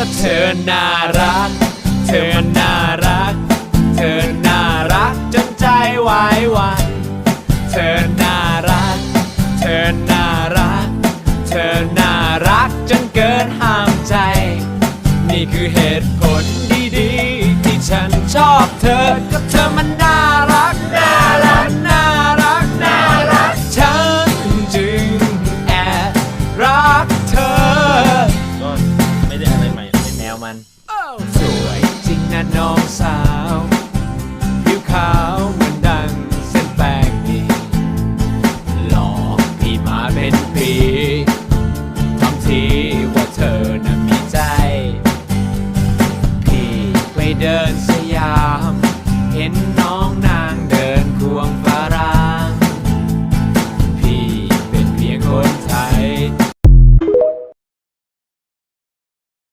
ก็เธอน่ารัก เธอมันน่ารัก เธอน่ารักจนใจไหวหวันเธอน่ารัก เธอน่ารัก เธอน่ารักจนเกินห้ามใจ นี่คือเหตุผลดีๆ ที่ฉันชอบเธอก็เธอ วมัน สวยจริงนะน้องสาวผิวขาวเหมือนดังเส้นแป้งดีหลอกพี่มาเป็นปีทำทีว่าเธอน่ะมีใจ พี่ไปเดินส